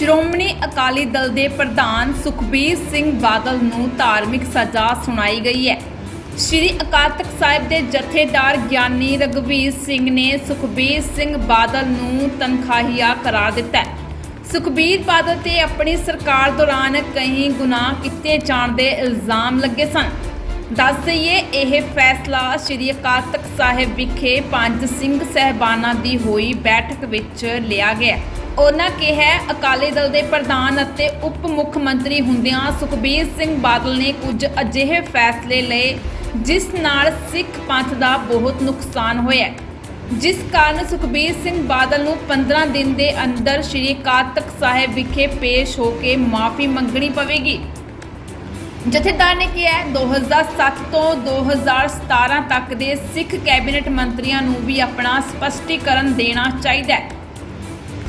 ਸ਼੍ਰੋਮਣੀ ਅਕਾਲੀ ਦਲ ਦੇ ਪ੍ਰਧਾਨ ਸੁਖਬੀਰ ਸਿੰਘ ਬਾਦਲ ਨੂੰ ਧਾਰਮਿਕ ਸਜ਼ਾ ਸੁਣਾਈ ਗਈ ਹੈ। ਸ਼੍ਰੀ ਅਕਾਲ ਤਖਤ ਸਾਹਿਬ ਦੇ ਜਥੇਦਾਰ ਗਿਆਨੀ ਰਗਵੀਰ ਸਿੰਘ ਨੇ ਸੁਖਬੀਰ ਸਿੰਘ ਬਾਦਲ ਨੂੰ ਤਨਖਾਹੀਆ ਕਰਾਰ ਦਿੱਤਾ ਸੁਖਬੀਰ ਬਾਦਲ ਤੇ ਆਪਣੀ ਸਰਕਾਰ ਦੌਰਾਨ ਕਈ ਗੁਨਾਹ ਕੀਤੇ ਜਾਣ ਦੇ ਇਲਜ਼ਾਮ ਲੱਗੇ ਸਨ। ਦੱਸ ਦਈਏ, ਇਹ ਫੈਸਲਾ ਸ਼੍ਰੀ ਅਕਾਲ ਤਖਤ ਸਾਹਿਬ ਵਿਖੇ ਪੰਜ ਸਿੰਘ ਸਹਿਬਾਨਾਂ ਦੀ ਹੋਈ ਬੈਠਕ ਵਿੱਚ ਲਿਆ ਗਿਆ ਉਹਨਾਂ ਕਿਹਾ ਅਕਾਲੀ ਦਲ ਦੇ ਪ੍ਰਧਾਨ ਅਤੇ ਉਪ ਮੁੱਖ ਮੰਤਰੀ ਹੁੰਦਿਆਂ ਸੁਖਬੀਰ ਸਿੰਘ ਬਾਦਲ ਨੇ ਕੁਝ ਅਜਿਹੇ ਫੈਸਲੇ ਲਏ ਜਿਸ ਨਾਲ ਸਿੱਖ ਪੰਥ ਦਾ ਬਹੁਤ ਨੁਕਸਾਨ ਹੋਇਆ। ਜਿਸ ਕਾਰਨ ਸੁਖਬੀਰ ਸਿੰਘ ਬਾਦਲ ਨੂੰ 15 ਦਿਨ ਦੇ ਅੰਦਰ ਸ਼੍ਰੀ ਕਾਤਕ ਸਾਹਿਬ ਵਿਖੇ ਪੇਸ਼ ਹੋ ਕੇ ਮਾਫੀ ਮੰਗਣੀ ਪਵੇਗੀ। ਜਥੇਦਾਰ ਨੇ ਕਿਹਾ ਹੈ, 2007 ਤੋਂ 2017 ਤੱਕ ਦੇ ਸਿੱਖ ਕੈਬਨਿਟ ਮੰਤਰੀਆਂ ਨੂੰ ਵੀ ਆਪਣਾ ਸਪਸ਼ਟੀਕਰਨ ਦੇਣਾ ਚਾਹੀਦਾ ਹੈ।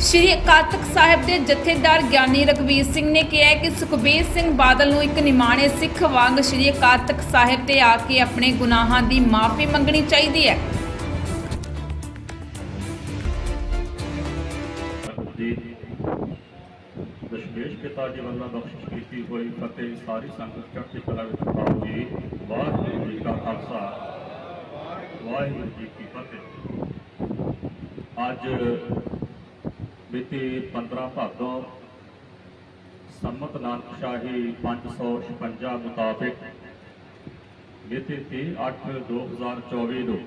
ਸ਼੍ਰੀ ਅਕਾਲ ਤਖਤ ਸਾਹਿਬ ਦੇ ਜਥੇਦਾਰ ਗਿਆਨੀ ਰਘਵੀਰ ਸਿੰਘ ਨੇ ਕਿਹਾ ਕਿ ਸੁਖਬੀਰ ਸਿੰਘ ਬਾਦਲ ਨੂੰ ਇੱਕ ਨਿਮਾਣੇ ਸਿੱਖ ਵਾਂਗ ਸ਼੍ਰੀ ਅਕਾਲ ਤਖਤ ਸਾਹਿਬ ਤੇ ਆ ਕੇ ਆਪਣੇ ਗੁਨਾਹਾਂ ਦੀ ਮਾਫੀ ਮੰਗਣੀ ਚਾਹੀਦੀ ਹੈ। ਜੀ, ਦਸ਼ਮੇਸ਼ ਪਿਤਾ ਜੀ ਵੱਲੋਂ ਬਖਸ਼ਿਸ਼ ਕੀਤੀ ਹੋਈ ਫਤਿਹ ਸਾਰੀ ਸੰਗਤ ਚੜ੍ਹਦੀ ਕਲਾ ਵਿੱਚ ਪਾਓ ਜੀ ਵਾਹਿਗੁਰੂ ਜੀ ਕਾ ਖਾਲਸਾ, ਵਾਹਿਗੁਰੂ ਜੀ ਕੀ ਫਤਿਹ। ਅੱਜ ਮਿਤੀ 15 ਭਾਦੋ ਸੰਮਤ ਨਾਨਕ ਸ਼ਾਹੀ 556 ਮੁਤਾਬਿਕ ਮਿਤੀ 30 8 2024 ਨੂੰ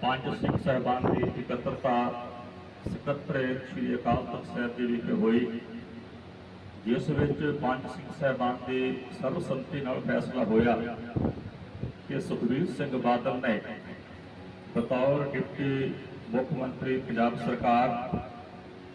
ਪੰਜ ਸਿੱਖ ਸਹਿਬਾਨ ਦੀ ਇਕੱਤਰਤਾ ਸਕੱਤਰੇਤ ਸ੍ਰੀ ਅਕਾਲ ਤਖਤ ਸਾਹਿਬ ਜੀ ਵਿਖੇ ਹੋਈ, ਜਿਸ ਵਿੱਚ ਪੰਜ ਸਿੰਘ ਸਾਹਿਬਾਨ ਦੇ ਸਰਬਸੰਮਤੀ ਨਾਲ ਫੈਸਲਾ ਹੋਇਆ ਕਿ ਸੁਖਬੀਰ ਸਿੰਘ ਬਾਦਲ ਨੇ ਬਤੌਰ ਡਿਪਟੀ ਮੁੱਖ ਮੰਤਰੀ ਪੰਜਾਬ ਸਰਕਾਰ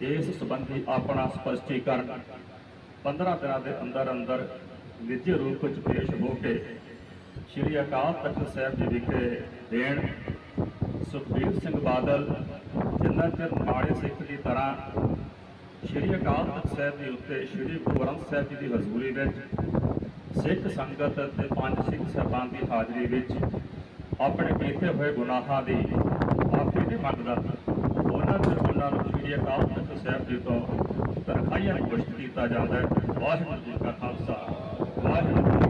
ਇਸ ਸੰਬੰਧੀ ਆਪਣਾ ਸਪਸ਼ਟੀਕਰਨ 15 ਦਿਨਾਂ ਦੇ ਅੰਦਰ ਅੰਦਰ ਨਿੱਜੀ ਰੂਪ ਵਿੱਚ ਪੇਸ਼ ਹੋ ਕੇ ਸ਼੍ਰੀ ਅਕਾਲ ਤਖਤ ਸਾਹਿਬ ਜੀ ਵਿਖੇ ਦੇਣ, ਸੁਖਬੀਰ ਸਿੰਘ ਬਾਦਲ ਜਿੰਨਾ ਚਿਰ ਮਾੜੇ ਸਿੱਖ ਦੀ ਤਰ੍ਹਾਂ ਸ਼੍ਰੀ ਅਕਾਲ ਤਖਤ ਸਾਹਿਬ ਦੇ ਉੱਤੇ, ਸ਼੍ਰੀ ਗੁਰੂ ਗ੍ਰੰਥ ਸਾਹਿਬ ਜੀ ਦੀ ਹਜ਼ੂਰੀ ਵਿੱਚ ਸਿੱਖ ਸੰਗਤ ਅਤੇ ਪੰਜ ਸਿੱਖ ਸਾਹਿਬਾਨ ਦੀ ਹਾਜ਼ਰੀ ਵਿੱਚ ਆਪਣੇ ਕੀਤੇ ਹੋਏ ਗੁਨਾਹਾਂ ਦੀ ਮਾਫੀ ਨਹੀਂ ਮੰਗਦਾ ਉਹਨਾਂ ਚਿਰ ਨਾਲ ਮੀਡੀਆ ਕਾਉਂਸਲ ਸਾਹਿਬ ਜੀ ਤੋਂ ਤਰਖਾਈਆਂ ਨੂੰ ਪੁਸ਼ਟ ਕੀਤਾ ਜਾਂਦਾ ਹੈ। ਵਾਹਿਗੁਰੂ ਜੀ ਕਾ ਖਾਲਸਾ। ਵਾਹਿਗੁਰੂ